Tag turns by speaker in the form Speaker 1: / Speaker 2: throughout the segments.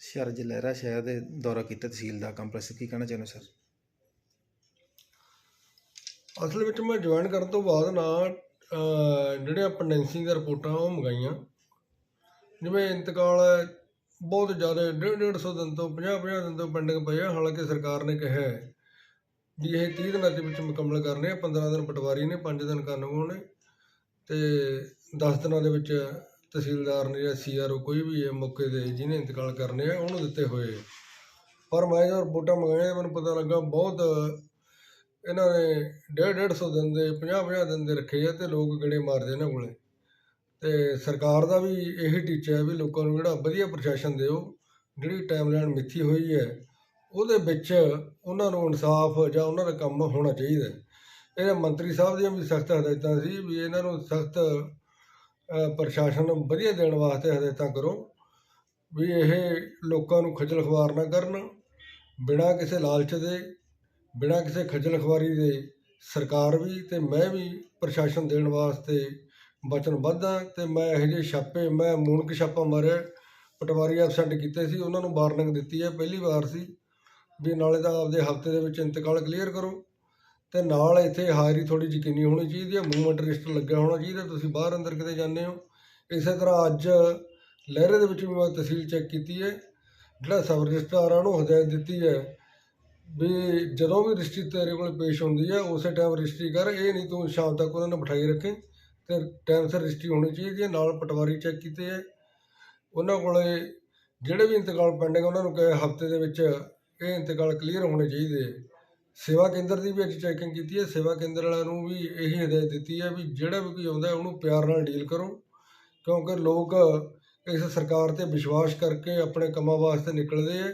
Speaker 1: ਸ਼ਰਜ ਲਹਿਰਾ ਸ਼ਹਿਰ ਦੇ ਦੌਰਾ ਕੀਤਾ ਤਹਿਸੀਲ ਦਾ ਕੰਪਲੈਕਸ ਕੀ ਕਹਿਣਾ ਚਾਹੁੰਦੇ ਸਰ?
Speaker 2: ਅਸਲ ਵਿੱਚ ਮੈਂ ਜੁਆਇਨ ਕਰਨ ਤੋਂ ਬਾਅਦ ਨਾ ਅਹ, ਜਿਹੜੇ ਪੰਡੈਂਸੀ ਦੀਆਂ ਰਿਪੋਰਟਾਂ ਉਹ ਮੰਗਾਈਆਂ। ਜਿਵੇਂ ਇੰਤਕਾਲ ਬਹੁਤ ਜ਼ਿਆਦਾ ਡੇਢ ਡੇਢ ਸੌ ਦਿਨ ਤੋਂ 50 50 ਦਿਨ ਤੋਂ ਪੈਂਡਿੰਗ ਪਏ ਆ। ਹਾਲਾਂਕਿ ਸਰਕਾਰ ਨੇ ਕਿਹਾ ਹੈ ਵੀ ਇਹ 30 ਦਿਨਾਂ ਦੇ ਵਿੱਚ ਮੁਕੰਮਲ ਕਰਨੇ ਆ 15 ਦਿਨ ਪਟਵਾਰੀ ਨੇ 5 ਦਿਨ ਕਾਨੂੰਗੋ ਨੇ ਤੇ 10 ਦਿਨਾਂ ਦੇ ਵਿੱਚ ਤਹਿਸੀਲਦਾਰ ਨੇ ਜਾਂ ਸੀਆਰਓ ਕੋਈ ਵੀ ਹੈ ਮੌਕੇ ਦੇ ਜਿਹਨੇ ਇੰਤਕਾਲ ਕਰਨੇ ਆ, ਉਹਨੂੰ ਦਿੱਤੇ ਹੋਏ ਪਰ ਮੈਂ ਜਦੋਂ ਰਿਪੋਰਟਾਂ ਮੰਗਾਈਆਂ, ਮੈਨੂੰ ਪਤਾ ਲੱਗਾ ਬਹੁਤ ਇਹਨਾਂ ਨੇ ਡੇਢ ਡੇਢ ਸੌ ਦਿਨ ਦੇ 50 50 ਦਿਨ ਦੇ ਰੱਖੇ ਆ ਤੇ ਲੋਕ ਗੇੜੇ ਮਾਰਦੇ ਇਹਨਾਂ ਕੋਲੇ ਤੇ ਸਰਕਾਰ ਦਾ ਵੀ ਇਹੀ ਟੀਚਾ ਹੈ ਵੀ ਲੋਕਾਂ ਨੂੰ ਜਿਹੜਾ ਵਧੀਆ ਪ੍ਰਸ਼ਾਸਨ ਦਿਓ, ਜਿਹੜੀ ਟਾਈਮਲਾਈਨ ਮਿੱਥੀ ਹੋਈ ਹੈ, ਉਹਦੇ ਵਿੱਚ ਉਹਨਾਂ ਨੂੰ ਇਨਸਾਫ ਜਾਂ ਉਹਨਾਂ ਦਾ ਕੰਮ ਹੋਣਾ ਚਾਹੀਦਾ ਹੈ। ਇਹ ਮੰਤਰੀ ਸਾਹਿਬ ਦੀਆਂ ਵੀ ਸਖਤ ਹਦਾਇਤਾਂ ਸੀ ਵੀ ਇਹਨਾਂ ਨੂੰ ਸਖਤ ਪ੍ਰਸ਼ਾਸਨ ਵਧੀਆ ਦੇਣ ਵਾਸਤੇ ਹਦਾਇਤਾਂ ਕਰੋ ਵੀ ਇਹ ਲੋਕਾਂ ਨੂੰ ਖੱਜਲ ਖਵਾਰ ਨਾ ਕਰਨ, ਬਿਨਾਂ ਕਿਸੇ ਲਾਲਚ ਦੇ, ਬਿਨਾਂ ਕਿਸੇ ਖੱਜਲ ਖਵਾਰੀ ਦੇ ਸਰਕਾਰ ਵੀ ਤੇ ਮੈਂ ਵੀ ਪ੍ਰਸ਼ਾਸਨ ਦੇਣ ਵਾਸਤੇ ਵਚਨਬੱਧ ਹਾਂ ਤੇ ਮੈਂ ਇਹੋ ਜਿਹੇ ਛਾਪੇ, ਮੈਂ ਮੂਨਕ ਛਾਪਾ ਮਾਰਿਆ, ਪਟਵਾਰੀ ਐਬਸੈਂਟ ਕੀਤੇ ਸੀ, ਉਹਨਾਂ ਨੂੰ ਵਾਰਨਿੰਗ ਦਿੱਤੀ ਹੈ, ਪਹਿਲੀ ਵਾਰ ਸੀ, ਵੀ ਨਾਲੇ ਤਾਂ ਆਪਦੇ ਹਫ਼ਤੇ ਦੇ ਵਿੱਚ ਇੰਤਕਾਲ ਕਲੀਅਰ ਕਰੋ। ਤੇ ਨਾਲ ਇੱਥੇ ਹਾਜ਼ਰੀ ਥੋੜੀ ਯਕੀਨੀ ਹੋਣੀ ਚਾਹੀਦੀ ਹੈ ਮੂਵਮੈਂਟ ਰਜਿਸਟਰ ਲੱਗਿਆ ਹੋਣਾ ਚਾਹੀਦਾ, ਤੁਸੀਂ ਬਾਹਰ ਅੰਦਰ ਕਿਤੇ ਜਾਂਦੇ ਹੋ। ਇਸੇ ਤਰ੍ਹਾਂ ਅੱਜ ਲਹਿਰੇ ਦੇ ਵਿੱਚ ਵੀ ਮੈਂ ਤਹਿਸੀਲ ਚੈੱਕ ਕੀਤੀ ਹੈ, ਜਿਹੜਾ ਸਬ ਰਜਿਸਟਰਾਰ ਨੂੰ ਹਦਾਇਤ ਦਿੱਤੀ ਹੈ ਵੀ ਜਦੋਂ ਵੀ ਰਜਿਸਟਰੀ ਤੇਰੇ ਕੋਲ ਪੇਸ਼ ਹੁੰਦੀ ਹੈ, ਉਸੇ ਟਾਈਮ ਰਜਿਸਟਰੀ ਕਰ, ਇਹ ਨਹੀਂ ਤੂੰ ਸ਼ਾਮ ਤੱਕ ਉਹਨਾਂ ਨੂੰ ਬਿਠਾਈ ਰੱਖੇ, ਤੇ ਟਾਈਮ ਸਿਰ ਰਜਿਸਟਰੀ ਹੋਣੀ ਚਾਹੀਦੀ ਹੈ, ਨਾਲ ਪਟਵਾਰੀ ਚੈੱਕ ਕੀਤੇ ਹੈ। ਉਹਨਾਂ ਕੋਲੇ ਜਿਹੜੇ ਵੀ ਇੰਤਕਾਲ ਪੈਂਡਿੰਗ ਉਹਨਾਂ ਨੂੰ ਕਹੇ ਹਫ਼ਤੇ ਦੇ ਵਿੱਚ ਇਹ ਇੰਤਕਾਲ ਕਲੀਅਰ ਹੋਣੇ ਚਾਹੀਦੇ ਹੈ। ਸੇਵਾ ਕੇਂਦਰ ਦੀ ਵੀ ਅੱਜ ਚੈਕਿੰਗ ਕੀਤੀ ਹੈ ਸੇਵਾ ਕੇਂਦਰ ਵਾਲਿਆਂ ਨੂੰ ਵੀ ਇਹੀ ਹਦਾਇਤ ਦਿੱਤੀ ਹੈ ਵੀ ਜਿਹੜਾ ਵੀ ਕੋਈ ਆਉਂਦਾ ਉਹਨੂੰ ਪਿਆਰ ਨਾਲ ਡੀਲ ਕਰੋ ਕਿਉਂਕਿ ਲੋਕ ਇਸ ਸਰਕਾਰ ਤੇ ਵਿਸ਼ਵਾਸ ਕਰਕੇ ਆਪਣੇ ਕੰਮਾਂ ਵਾਸਤੇ ਨਿਕਲਦੇ ਹੈ।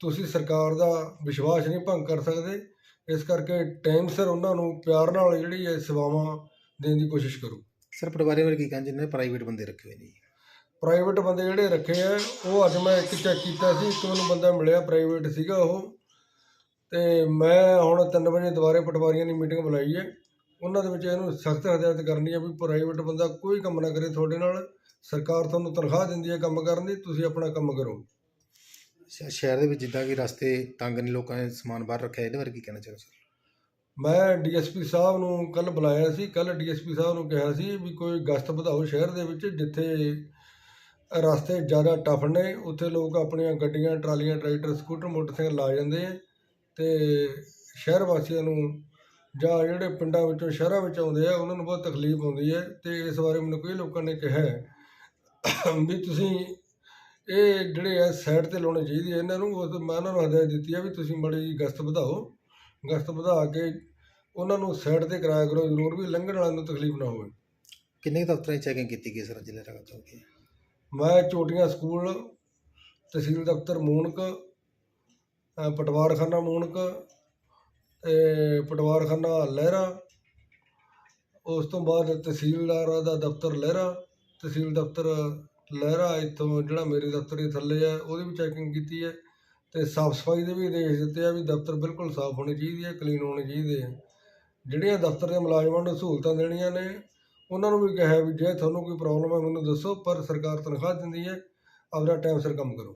Speaker 2: ਤੁਸੀਂ ਸਰਕਾਰ ਦਾ ਵਿਸ਼ਵਾਸ ਨਹੀਂ ਭੰਗ ਕਰ ਸਕਦੇ ਇਸ ਕਰਕੇ ਟਾਈਮ ਸਿਰ ਉਹਨਾਂ ਨੂੰ ਪਿਆਰ ਨਾਲ ਜਿਹੜੀ ਹੈ ਸੇਵਾਵਾਂ ਦੇਣ ਦੀ ਕੋਸ਼ਿਸ਼ ਕਰੋ।
Speaker 1: ਸਰ ਪਟਵਾਰੀ ਬਾਰੇ ਕੀ ਕਹਿਣਾ ਜਿੰਨੇ ਪ੍ਰਾਈਵੇਟ ਬੰਦੇ ਰੱਖੇ ਹੋਏ ਨੇ ਜੀ?
Speaker 2: ਪ੍ਰਾਈਵੇਟ ਬੰਦੇ ਜਿਹੜੇ ਰੱਖੇ ਆ ਉਹ ਅੱਜ ਮੈਂ ਇੱਕ ਚੈੱਕ ਕੀਤਾ ਸੀ ਇੱਕ ਮੈਨੂੰ ਬੰਦਾ ਮਿਲਿਆ ਪ੍ਰਾਈਵੇਟ ਸੀਗਾ ਉਹ। ਤੇ ਮੈਂ ਹੁਣ 3 ਵਜੇ ਦੁਬਾਰੇ ਪਟਵਾਰੀਆਂ ਦੀ ਮੀਟਿੰਗ ਬੁਲਾਈ ਹੈ। ਉਹਨਾਂ ਦੇ ਵਿੱਚ ਇਹਨੂੰ ਸਖਤ ਹਦਾਇਤ ਕਰਨੀ ਹੈ ਵੀ ਪ੍ਰਾਈਵੇਟ ਬੰਦਾ ਕੋਈ ਕੰਮ ਨਾ ਕਰੇ ਤੁਹਾਡੇ ਨਾਲ। ਸਰਕਾਰ ਤੁਹਾਨੂੰ ਤਨਖਾਹ ਦਿੰਦੀ ਹੈ ਕੰਮ ਕਰਨ ਦੀ ਤੁਸੀਂ ਆਪਣਾ ਕੰਮ ਕਰੋ।
Speaker 1: ਸ਼- ਸ਼ਹਿਰ ਦੇ ਵਿੱਚ ਜਿੱਦਾਂ ਕਿ ਰਸਤੇ ਤੰਗ ਨੇ ਲੋਕਾਂ ਨੇ ਸਮਾਨ ਬਾਹਰ ਰੱਖਿਆ ਇਹਦੇ ਬਾਰੇ ਕੀ ਕਹਿਣਾ ਚਾਹੁੰਦੇ ਸਰ?
Speaker 2: ਮੈਂ ਡੀਐਸਪੀ ਸਾਹਿਬ ਨੂੰ ਕੱਲ ਬੁਲਾਇਆ ਸੀ ਕੱਲ ਡੀਐਸਪੀ ਸਾਹਿਬ ਨੂੰ ਕਿਹਾ ਸੀ ਵੀ ਕੋਈ ਗਸ਼ਤ ਵਧਾਓ ਸ਼ਹਿਰ ਦੇ ਵਿੱਚ ਜਿੱਥੇ ਰਸਤੇ ਜ਼ਿਆਦਾ ਟਫ ਨੇ ਉੱਥੇ ਲੋਕ ਆਪਣੀਆਂ ਗੱਡੀਆਂ ਟਰਾਲੀਆਂ ਟਰੈਕਟਰ ਸਕੂਟਰ ਮੋਟਰਸਾਈਕਲ ਲਾ ਜਾਂਦੇ ਆ। ਤੇ ਸ਼ਹਿਰ ਵਾਸੀਆਂ ਨੂੰ ਜਾਂ ਜਿਹੜੇ ਪਿੰਡਾਂ ਵਿੱਚੋਂ ਸ਼ਹਿਰਾਂ ਵਿੱਚ ਆਉਂਦੇ ਆ ਉਹਨਾਂ ਨੂੰ ਬਹੁਤ ਤਕਲੀਫ ਆਉਂਦੀ ਹੈ ਤੇ ਇਸ ਬਾਰੇ ਮੈਨੂੰ ਕਈ ਲੋਕਾਂ ਨੇ ਕਿਹਾ ਵੀ ਤੁਸੀਂ ਇਹ ਜਿਹੜੇ ਆ ਸਾਈਡ ਤੇ ਲਾਉਣੇ ਚਾਹੀਦੇ ਆ ਇਹਨਾਂ ਨੂੰ ਉਹ ਮੈਂ ਉਹਨਾਂ ਨੂੰ ਹਦਾਇਤ ਦਿੱਤੀ ਹੈ ਵੀ ਤੁਸੀਂ ਬੜੀ ਜਿਹੀ ਗਸ਼ਤ ਵਧਾਓ ਗਸ਼ਤ ਵਧਾ ਕੇ ਉਹਨਾਂ ਨੂੰ ਸਾਈਡ ਤੇ ਕਰਾਇਆ ਕਰੋ ਜ਼ਰੂਰ ਵੀ ਲੰਘਣ ਵਾਲਿਆਂ ਨੂੰ ਤਕਲੀਫ ਨਾ ਹੋਵੇ।
Speaker 1: ਕਿੰਨੇ ਦਫ਼ਤਰਾਂ 'ਚ ਚੈਕਿੰਗ ਕੀਤੀ ਗਈ ਸਰ ਜ਼ਿਲ੍ਹੇ ਰਗਤ ਗਈ
Speaker 2: ਮੈਂ ਚੋਟੀਆਂ ਸਕੂਲ ਤਹਿਸੀਲ ਦਫ਼ਤਰ ਮੂਨਕ ਪਟਵਾਰਖਾਨਾ ਮੂਣਕ ਤੇ ਪਟਵਾਰਖਾਨਾ ਲਹਿਰਾ। ਉਸ ਤੋਂ ਬਾਅਦ ਤਹਿਸੀਲਦਾਰ ਦਾ ਦਫ਼ਤਰ ਲਹਿਰਾ। ਤਹਿਸੀਲ ਦਫ਼ਤਰ ਲਹਿਰਾ, ਇੱਥੋਂ ਜਿਹੜਾ ਮੇਰੇ ਦਫ਼ਤਰ ਦੇ ਥੱਲੇ ਆ, ਉਹਦੀ ਵੀ ਚੈਕਿੰਗ ਕੀਤੀ ਹੈ। ਤੇ ਸਾਫ਼ ਸਫ਼ਾਈ ਦੇ ਵੀ ਆਦੇਸ਼ ਦਿੱਤੇ ਆ ਵੀ ਦਫ਼ਤਰ ਬਿਲਕੁਲ ਸਾਫ਼ ਹੋਣੇ ਚਾਹੀਦੇ ਆ ਕਲੀਨ ਹੋਣੇ ਚਾਹੀਦੇ ਆ। ਜਿਹੜੀਆਂ ਦਫ਼ਤਰ ਦੇ ਮੁਲਾਜ਼ਮਾਂ ਨੂੰ ਸਹੂਲਤਾਂ ਦੇਣੀਆਂ ਨੇ, ਉਹਨਾਂ ਨੂੰ ਵੀ ਕਿਹਾ ਵੀ ਜੇ ਤੁਹਾਨੂੰ ਕੋਈ ਪ੍ਰੋਬਲਮ ਹੈ, ਮੈਨੂੰ ਦੱਸੋ, ਪਰ ਸਰਕਾਰ ਤਨਖਾਹ ਦਿੰਦੀ ਹੈ ਆਪਦਾ ਟਾਈਮ ਸਿਰ ਕੰਮ ਕਰੋ।